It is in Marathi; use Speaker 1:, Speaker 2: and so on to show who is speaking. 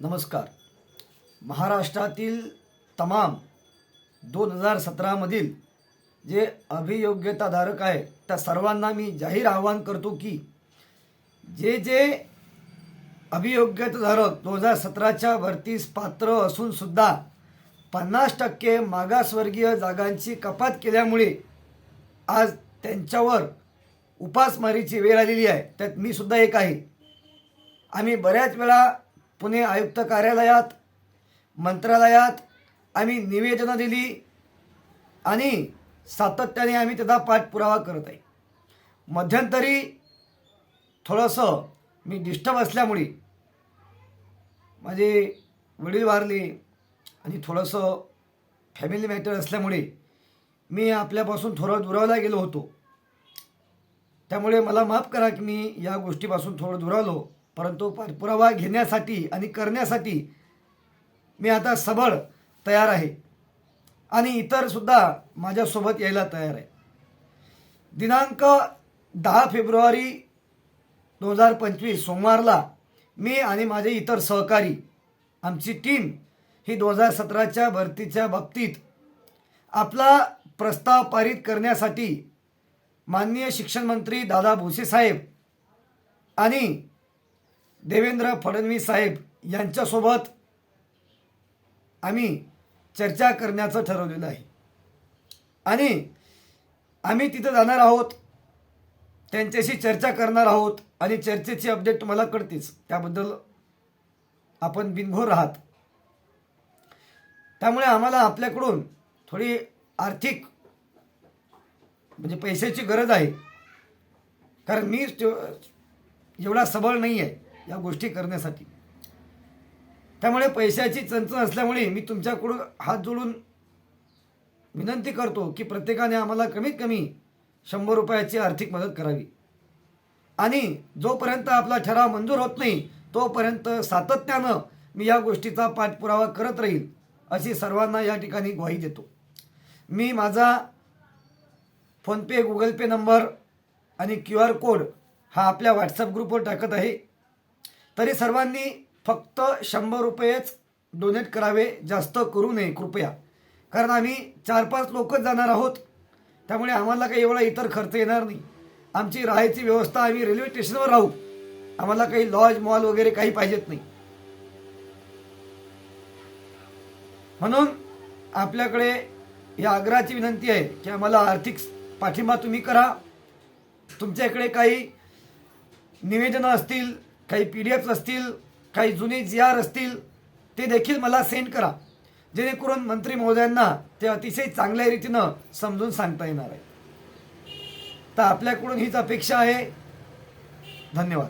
Speaker 1: नमस्कार. महाराष्ट्रातील तमाम दोन हजार सतरामधील जे अभियोग्यताधारक आहे त्या सर्वांना मी जाहीर आवाहन करतो की जे जे अभियोग्यताधारक दोन हजार सतराच्या भरतीस पात्र असूनसुद्धा पन्नास टक्के मागासवर्गीय जागांची कपात केल्यामुळे आज त्यांच्यावर उपासमारीची वेळ आलेली आहे. त्यात मी सुद्धा एक आहे. आम्ही बऱ्याच वेळा पुणे आयुक्त कार्यालयात मंत्रालयात आम्ही निवेदनं दिली आणि सातत्याने आम्ही त्याचा पाठपुरावा करत आहे. मध्यंतरी थोडंसं मी डिस्टर्ब असल्यामुळे माझे वडील वारले आणि थोडंसं फॅमिली मॅटर असल्यामुळे मी आपल्यापासून थोडं दुरावला गेलो होतो. त्यामुळे मला माफ करा की मी या गोष्टीपासून थोडं दुरावलो. परंतु पाठपुरावा घेण्यासाठी आणि करण्यासाठी मी आता सबळ तयार आहे. आणि इतरसुद्धा माझ्यासोबत यायला तयार आहे. दिनांक दहा फेब्रुवारी दोन हजार पंचवीस सोमवारला मी आणि माझे इतर सहकारी आमची टीम ही दोन हजार सतराच्या भरतीच्या बाबतीत आपला प्रस्ताव पारित करण्यासाठी माननीय शिक्षण मंत्री दादा भुसे साहेब आणि देवेंद्र फडणवीस साहेब यांच्यासोबत आम्ही चर्चा करण्याचं ठरवलेलं आहे. आणि आम्ही तिथं जाणार आहोत त्यांच्याशी चर्चा करणार आहोत आणि चर्चेची अपडेट तुम्हाला कळतेच. त्याबद्दल आपण बिनभोर आहात त्यामुळे आम्हाला आपल्याकडून थोडी आर्थिक म्हणजे पैशाची गरज आहे. कारण मी एवढा सबळ नाही आहे या गोष्टी करण्यासाठी. त्यामुळे पैशाची चणचण असल्यामुळे मी तुमच्याकडून हात जोडून विनंती करतो की प्रत्येकाने आम्हाला कमीत कमी शंभर रुपयाची आर्थिक मदत करावी. आणि जोपर्यंत आपला ठराव मंजूर होत नाही तोपर्यंत सातत्यानं मी या गोष्टीचा पाठपुरावा करत राहील अशी सर्वांना या ठिकाणी ग्वाही देतो. मी माझा फोनपे गुगल पे नंबर आणि क्यू आर कोड हा आपल्या व्हॉट्सअप ग्रुपवर टाकत आहे. तरी सर्वांनी फक्त शंभर रुपयेच डोनेट करावे जास्त करू नये कृपया. कारण आम्ही चार पाच लोकच जाणार आहोत. त्यामुळे आम्हाला काही एवढा इतर खर्च येणार नाही. आमची राहायची व्यवस्था आम्ही रेल्वे स्टेशनवर राहू. आम्हाला काही लॉज मॉल वगैरे काही पाहिजेत नाही. म्हणून आपल्याकडे या आग्रहाची विनंती आहे की आम्हाला आर्थिक पाठिंबा तुम्ही करा. तुमच्याकडे काही निवेदनं असतील काही पी डी एफ्स असतील काही जुने जी आर असतील ते देखील मला सेंड करा. जेणेकरून मंत्री महोदयांना ते अतिशय चांगल्या रीतीनं समजून सांगता येणार आहे. तर आपल्याकडून हीच अपेक्षा आहे. धन्यवाद.